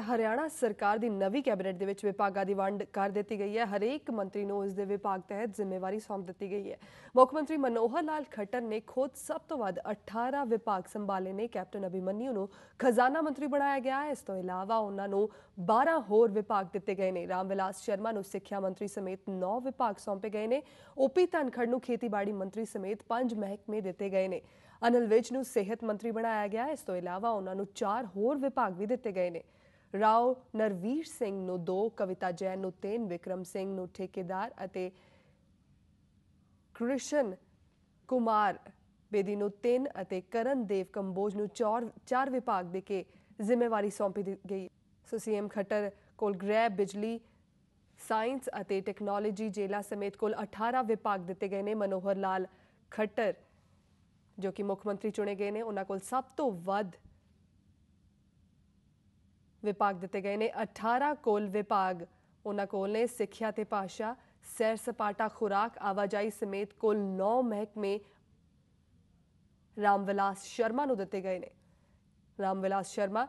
ਹਰਿਆਣਾ ਸਰਕਾਰ ਦੀ ਨਵੀਂ ਕੈਬਨਿਟ ਦੇ ਵਿੱਚ ਵਿਭਾਗਾਂ ਦੀ ਵੰਡ ਕਰ ਦਿੱਤੀ ਗਈ ਹੈ। ਹਰੇਕ ਮੰਤਰੀ ਨੂੰ ਉਸ ਦੇ ਵਿਭਾਗ ਤਹਿਤ ਜ਼ਿੰਮੇਵਾਰੀ ਸੌਂਪ ਦਿੱਤੀ ਗਈ ਹੈ। ਮੁੱਖ ਮੰਤਰੀ ਮਨੋਹਰ ਲਾਲ ਖੱਟਰ ਨੇ ਖੁਦ ਸਭ ਤੋਂ ਵੱਧ 18 ਵਿਭਾਗ ਸੰਭਾਲੇ ਨੇ। ਕੈਪਟਨ ਅਭਿਮਨਿਊ ਨੂੰ ਖਜ਼ਾਨਾ ਮੰਤਰੀ ਬਣਾਇਆ ਗਿਆ ਹੈ। ਇਸ ਤੋਂ ਇਲਾਵਾ ਉਹਨਾਂ ਨੂੰ 12 ਹੋਰ ਵਿਭਾਗ ਦਿੱਤੇ ਗਏ ਨੇ। ਰਾਮਵਿਲਾਸ ਸ਼ਰਮਾ ਨੂੰ ਸਿੱਖਿਆ ਮੰਤਰੀ ਸਮੇਤ 9 ਵਿਭਾਗ ਸੌਂਪੇ ਗਏ ਨੇ। ਓਪੀ ਧਨਖੜ ਨੂੰ ਖੇਤੀਬਾੜੀ ਮੰਤਰੀ ਸਮੇਤ 5 ਮਹਿਕਮੇ ਦਿੱਤੇ ਗਏ ਨੇ। ਅਨਿਲ ਵਿਜ ਨੂੰ ਸਿਹਤ ਮੰਤਰੀ ਬਣਾਇਆ ਗਿਆ ਇਸ ਤੋਂ ਇਲਾਵਾ ਉਹਨਾਂ ਨੂੰ 4 ਹੋਰ ਵਿਭਾਗ ਵੀ ਦਿੱਤੇ ਗਏ ਨੇ। ਰਾਓ ਨਰਵੀਰ ਸਿੰਘ ਨੂੰ 2 ਕਵਿਤਾ ਜੈਨ ਨੂੰ 3 ਵਿਕਰਮ ਸਿੰਘ ਨੂੰ ਠੇਕੇਦਾਰ ਅਤੇ ਕ੍ਰਿਸ਼ਨ ਕੁਮਾਰ ਬੇਦੀ ਨੂੰ 3 ਅਤੇ ਕਰਨ ਦੇਵ ਕੰਬੋਜ ਨੂੰ 4 ਚਾਰ ਵਿਭਾਗ ਦੇ ਕੇ ਜ਼ਿੰਮੇਵਾਰੀ ਸੌਂਪੀ ਗਈ। ਸੋ ਸੀਐਮ ਖੱਟਰ ਕੋਲ ਗ੍ਰਹਿ, ਬਿਜਲੀ, ਸਾਇੰਸ ਅਤੇ ਟੈਕਨੋਲੋਜੀ ਜੇਲਾ ਸਮੇਤ ਕੁੱਲ 18 ਵਿਭਾਗ ਦਿੱਤੇ ਗਏ ਨੇ। ਮਨੋਹਰ ਲਾਲ ਖੱਟਰ ਜੋ ਕਿ ਮੁੱਖ ਮੰਤਰੀ ਚੁਣੇ ਗਏ ਨੇ, ਉਹਨਾਂ ਕੋਲ ਸਭ ਤੋਂ ਵੱਧ ਵਿਭਾਗ ਦਿੱਤੇ ਗਏ ਨੇ। 18 ਕੋਲ ਵਿਭਾਗ, ਉਹਨਾਂ ਕੋਲ ਨੇ ਸਿੱਖਿਆ ਤੇ ਭਾਸ਼ਾ, ਸੈਰ ਸਪਾਟਾ ਖੁਰਾਕ, ਆਵਾਜਾਈ ਸਮੇਤ ਕੁੱਲ 9 ਮਹਿਕਮੇ ਰਾਮਵਿਲਾਸ ਸ਼ਰਮਾ ਨੂੰ ਦਿੱਤੇ ਗਏ ਨੇ। ਰਾਮਵਿਲਾਸ ਸ਼ਰਮਾ,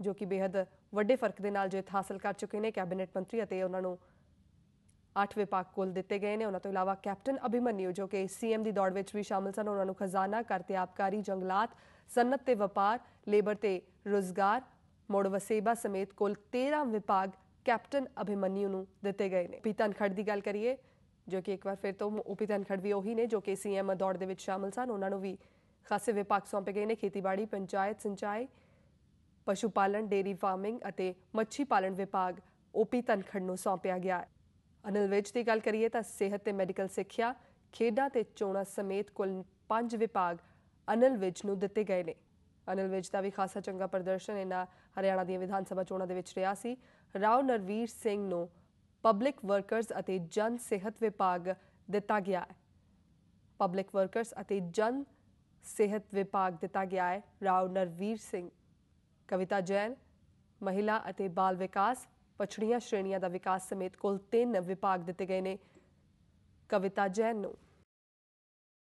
ਜੋ ਕਿ ਬੇहद ਵੱਡੇ ਫ਼ਰਕ ਦੇ ਨਾਲ ਜਿੱਤ ਹਾਸਲ ਕਰ ਚੁੱਕੇ ਨੇ। ਕੈਬਨਿਟ ਮੰਤਰੀ ਅਤੇ ਉਹਨਾਂ ਨੂੰ 8 ਵਿਭਾਗ ਕੋਲ ਦਿੱਤੇ ਗਏ ਨੇ। ਉਹਨਾਂ ਤੋਂ ਇਲਾਵਾ ਕੈਪਟਨ ਅਭਿਮਨਿਊ ਜੋ ਕਿ ਸੀਐਮ ਦੀ ਦੌੜ ਵਿੱਚ ਵੀ ਸ਼ਾਮਲ ਸਨ, ਉਹਨਾਂ ਨੂੰ ਖਜ਼ਾਨਾ ਕਰ ਤੇ ਆਬਕਾਰੀ, ਜੰਗਲਾਤ, ਸਨਅਤ ਤੇ ਵਪਾਰ, ਲੇਬਰ ਤੇ ਰੋਜ਼ਗਾਰ, ਮੋੜ ਵਸੇਬਾ ਸਮੇਤ ਕੁੱਲ 13 ਵਿਭਾਗ ਕੈਪਟਨ ਅਭਿਮਨਿਊ ਨੂੰ ਦਿੱਤੇ ਗਏ ਨੇ। ਪੀਤਨ ਖੜ ਦੀ ਗੱਲ ਕਰੀਏ, ਜੋ ਕਿ ਇੱਕ ਵਾਰ ਫਿਰ ਤੋਂ ਓਪੀ ਧਨਖੜ ਵੀ ਉਹੀ ਨੇ, ਜੋ ਕਿ ਸੀਐਮ ਦੌੜ ਦੇ ਵਿੱਚ ਸ਼ਾਮਲ ਸਨ। ਉਹਨਾਂ ਨੂੰ ਵੀ ਖਾਸੇ ਵਿਭਾਗ ਸੌਂਪੇ ਗਏ ਨੇ। ਖੇਤੀਬਾੜੀ, ਪੰਚਾਇਤ, ਸਿੰਚਾਈ, ਪਸ਼ੂ ਪਾਲਣ ਡੇਰੀ ਫਾਰਮਿੰਗ ਅਤੇ ਮੱਛੀ ਪਾਲਣ ਵਿਭਾਗ ਓਪੀ ਧਨਖੜ ਨੂੰ ਸੌਂਪਿਆ ਗਿਆ ਅਨਿਲ ਵਿਜ ਦੀ ਗੱਲ ਕਰੀਏ ਤਾਂ ਸਿਹਤ ਤੇ ਮੈਡੀਕਲ ਸਿੱਖਿਆ, ਖੇਡਾਂ ਤੇ ਚੋਣਾਂ ਸਮੇਤ ਕੁੱਲ 5 ਵਿਭਾਗ ਅਨਿਲ ਵਿਜ ਨੂੰ ਦਿੱਤੇ ਗਏ ਨੇ। ਅਨਿਲ ਵਿਜ ਦਾ ਵੀ ਖਾਸਾ ਚੰਗਾ ਪ੍ਰਦਰਸ਼ਨ ਇਹਨਾਂ ਹਰਿਆਣਾ ਦੀਆਂ ਵਿਧਾਨ ਸਭਾ ਚੋਣਾਂ ਦੇ ਵਿੱਚ ਰਿਹਾ ਸੀ। ਰਾਓ ਨਰਵੀਰ ਸਿੰਘ ਨੂੰ ਪਬਲਿਕ ਵਰਕਰਸ ਅਤੇ ਜਨ ਸਿਹਤ ਵਿਭਾਗ ਦਿੱਤਾ ਗਿਆ ਹੈ। ਪਬਲਿਕ ਵਰਕਰਸ ਅਤੇ ਜਨ ਸਿਹਤ ਵਿਭਾਗ ਦਿੱਤਾ ਗਿਆ ਹੈ। ਰਾਓ ਨਰਵੀਰ ਸਿੰਘ, ਕਵਿਤਾ ਜੈਨ, ਮਹਿਲਾ ਅਤੇ ਬਾਲ ਵਿਕਾਸ ਪਛੜੀਆਂ ਸ਼੍ਰੇਣੀਆਂ ਦਾ ਵਿਕਾਸ ਸਮੇਤ ਕੁੱਲ 3 ਵਿਭਾਗ ਦਿੱਤੇ ਗਏ ਨੇ। ਕਵਿਤਾ ਜੈਨ ਨੂੰ